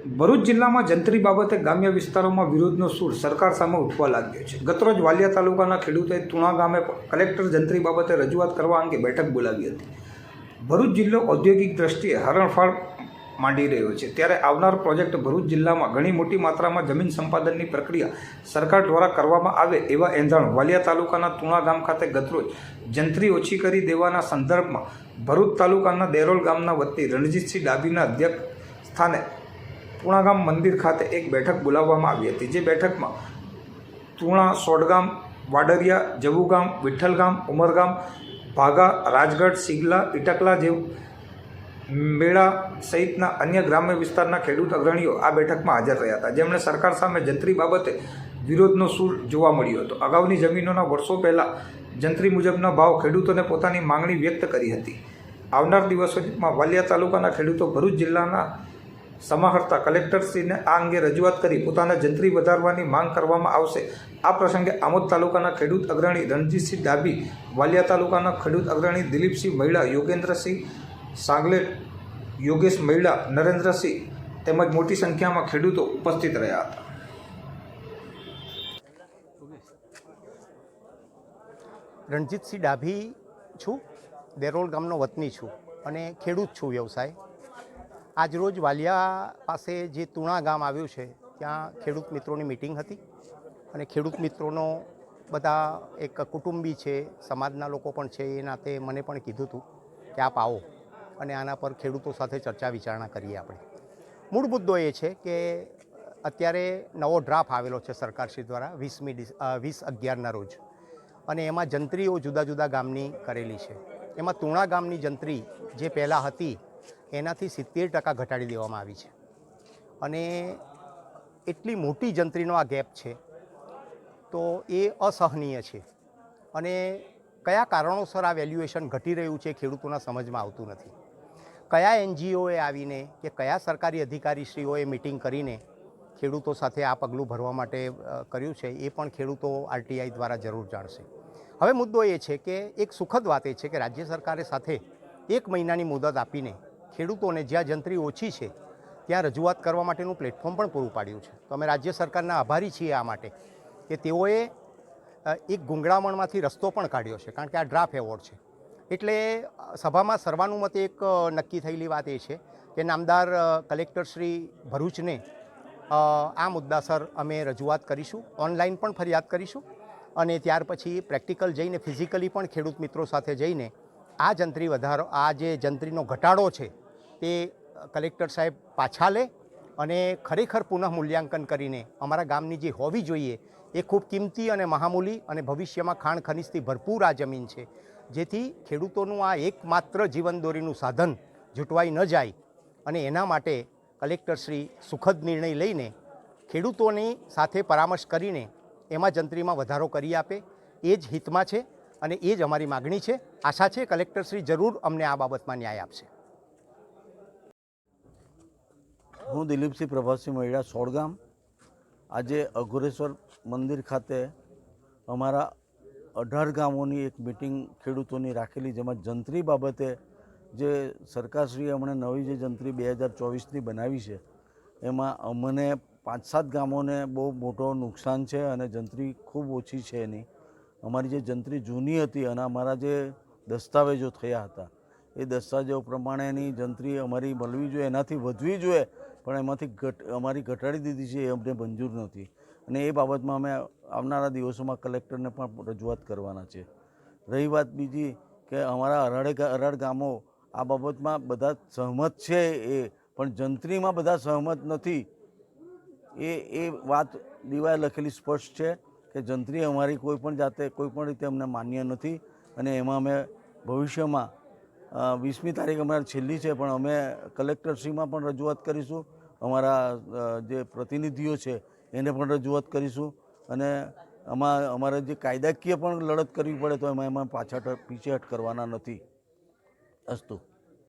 ભરૂચ જિલ્લામાં જંત્રી બાબતે ગ્રામ્ય વિસ્તારોમાં વિરોધનો સૂર સરકાર સામે ઉઠવા લાગ્યો છે. ગતરોજ વાલિયા તાલુકાના ખેડૂતોએ તુણા ગામે કલેક્ટર જંત્રી બાબતે રજૂઆત કરવા અંગે બેઠક બોલાવી હતી. ભરૂચ જિલ્લો ઔદ્યોગિક દ્રષ્ટિએ હરણફાળ માંડી રહ્યો છે. ત્યારે આવનાર પ્રોજેક્ટ ભરૂચ જિલ્લામાં ઘણી મોટી માત્રામાં જમીન સંપાદનની પ્રક્રિયા સરકાર દ્વારા કરવામાં આવે એવા એંધાણ વાલિયા તાલુકાના તુણા ગામ ખાતે ગતરોજ જંત્રી ઓછી કરી દેવાના સંદર્ભમાં ભરૂચ તાલુકાના દેરોલ ગામના વતી રણજીતસિંહ ડાભીના અધ્યક્ષ સ્થાને તુણાગામ મંદિર ખાતે એક બેઠક બોલાવવામાં આવી હતી. જે બેઠકમાં તુણા, સોડગામ, વાડરિયા, જવુગામ, વિઠ્ઠલગામ, ઉમરગામ, ભાગા, રાજગઢ સિગલા ઇટકલા જેવ મેળા સહિતના અન્ય ગ્રામ્ય વિસ્તારના ખેડૂત અગ્રણીઓ આ બેઠકમાં હાજર રહ્યા હતા. જેમણે સરકાર સામે જંત્રી બાબતે વિરોધનો સૂર જોવા મળ્યો હતો. અગાઉની જમીનોના વર્ષો પહેલાં જંત્રી મુજબના ભાવ ખેડૂતોને પોતાની માંગણી વ્યક્ત કરી હતી. આવનાર દિવસોમાં વાલિયા તાલુકાના ખેડૂતો ભરૂચ જિલ્લાના સમાહર્તા કલેક્ટરશ્રીને આ અંગે રજૂઆત કરી પોતાના જંત્રી વધારવાની માંગ કરવામાં આવશે. આ પ્રસંગે આમોદ તાલુકાના ખેડૂત અગ્રણી રણજીતસિંહ ડાભી, વાલિયા તાલુકાના ખેડૂત અગ્રણી દિલીપસિંહ મહિડા, યોગેન્દ્રસિંહ સાગલે, યોગેશ મહિડા, નરેન્દ્રસિંહ તેમજ મોટી સંખ્યામાં ખેડૂતો ઉપસ્થિત રહ્યા હતા. રણજીતસિંહ ડાભી છું. દેરોલ ગામનો વતની છું અને ખેડૂત છું વ્યવસાય. આજરોજ વાલિયા પાસે જે તુણા ગામ આવ્યું છે, ત્યાં ખેડૂત મિત્રોની મિટિંગ હતી અને ખેડૂત મિત્રોનો બધા એક કુટુંબી છે, સમાજના લોકો પણ છે એ નાતે મને પણ કીધું હતું કે આપ આવો અને આના પર ખેડૂતો સાથે ચર્ચા વિચારણા કરીએ આપણે. મૂળ મુદ્દો એ છે કે અત્યારે નવો ડ્રાફ્ટ આવેલો છે સરકારશ્રી દ્વારા વીસમી વીસ અગિયારના રોજ અને એમાં જંત્રીઓ જુદા જુદા ગામની કરેલી છે. એમાં તુણા ગામની જંત્રી જે પહેલાં હતી એનાથી સિત્તેર ટકા ઘટાડી દેવામાં આવી છે. અને એટલી મોટી જંત્રીનો આ ગેપ છે, તો એ અસહનીય છે. અને કયા કારણોસર આ વેલ્યુએશન ઘટી રહ્યું છે ખેડૂતોના સમજમાં આવતું નથી. કયા એનજીઓએ આવીને કે કયા સરકારી અધિકારીશ્રીઓએ મિટિંગ કરીને ખેડૂતો સાથે આ પગલું ભરવા માટે કર્યું છે એ પણ ખેડૂતો આરટીઆઈ દ્વારા જરૂર જાણશે. હવે મુદ્દો એ છે કે એક સુખદ વાત એ છે કે રાજ્ય સરકારે સાથે એક મહિનાની મુદત આપીને ખેડૂતોને જ્યાં જંત્રી ઓછી છે, ત્યાં રજૂઆત કરવા માટેનું પ્લેટફોર્મ પણ પૂરું પાડ્યું છે. તો અમે રાજ્ય સરકારના આભારી છીએ આ માટે કે તેઓએ એક ગુંગળામણમાંથી રસ્તો પણ કાઢ્યો છે, કારણ કે આ ડ્રાફ્ટ એવોર્ડ છે. એટલે સભામાં સર્વાનુમતે એક નક્કી થયેલી વાત એ છે કે નામદાર કલેક્ટર શ્રી ભરૂચને આ મુદ્દાસર અમે રજૂઆત કરીશું, ઓનલાઈન પણ ફરિયાદ કરીશું અને ત્યાર પછી પ્રેક્ટિકલ જઈને, ફિઝિકલી પણ ખેડૂત મિત્રો સાથે જઈને આ જંત્રી વધારો, આ જે જંત્રીનો ઘટાડો છે તે કલેક્ટર સાહેબ પાછા લે અને ખરેખર પુનઃ મૂલ્યાંકન કરીને અમારા ગામની જે હોવી જોઈએ એ ખૂબ કિંમતી અને મહામૂલી અને ભવિષ્યમાં ખાણ ખનિજથી ભરપૂર આ જમીન છે. જેથી ખેડૂતોનું આ એકમાત્ર જીવનદોરીનું સાધન જૂટવાઈ ન જાય અને એના માટે કલેક્ટરશ્રી સુખદ નિર્ણય લઈને ખેડૂતોની સાથે પરામર્શ કરીને એમાં જંત્રીમાં વધારો કરી આપે. એ જ હિતમાં છે અને એ જ અમારી માગણી છે. આશા છે કલેક્ટરશ્રી જરૂર અમને આ બાબતમાં ન્યાય આપશે. હું દિલીપસિંહ પ્રભાસિંહ મહિડા સોળગામ. આજે અઘોરેશ્વર મંદિર ખાતે અમારા અઢાર ગામોની એક મિટિંગ ખેડૂતોની રાખેલી, જેમાં જંત્રી બાબતે જે સરકારશ્રીએ હમણાં નવી જે જંત્રી બે હજાર ચોવીસની બનાવી છે, એમાં અમને પાંચ સાત ગામોને બહુ મોટો નુકસાન છે અને જંત્રી ખૂબ ઓછી છે એની. અમારી જે જંત્રી જૂની હતી અને અમારા જે દસ્તાવેજો થયા હતા, એ દસ્તાવેજો પ્રમાણેની જંત્રી અમારી મળવી જોઈએ, એનાથી વધવી જોઈએ પણ એમાંથી ઘટ, અમારી ઘટાડી દીધી છે એ અમને મંજૂર નથી. અને એ બાબતમાં અમે આવનારા દિવસોમાં કલેક્ટરને પણ રજૂઆત કરવાના છે. રહી વાત બીજી કે અમારા અરાડે અરાળ ગામો આ બાબતમાં બધા સહમત છે એ, પણ જંત્રીમાં બધા સહમત નથી. એ એ વાત દીવાએ લખેલી સ્પષ્ટ છે કે જંત્રી અમારી કોઈ પણ જાતે, કોઈ પણ રીતે અમને માન્ય નથી. અને એમાં અમે ભવિષ્યમાં વીસમી તારીખ અમારી છેલ્લી છે, પણ અમે કલેક્ટરશ્રીમાં પણ રજૂઆત કરીશું. અમારા જે પ્રતિનિધિઓ છે, એને પણ રજૂઆત કરીશું. અને આમાં અમારે જે કાયદાકીય પણ લડત કરવી પડે તો એમાં એમાં પાછા પીછેહટ કરવાના નથી. અસ્તુ.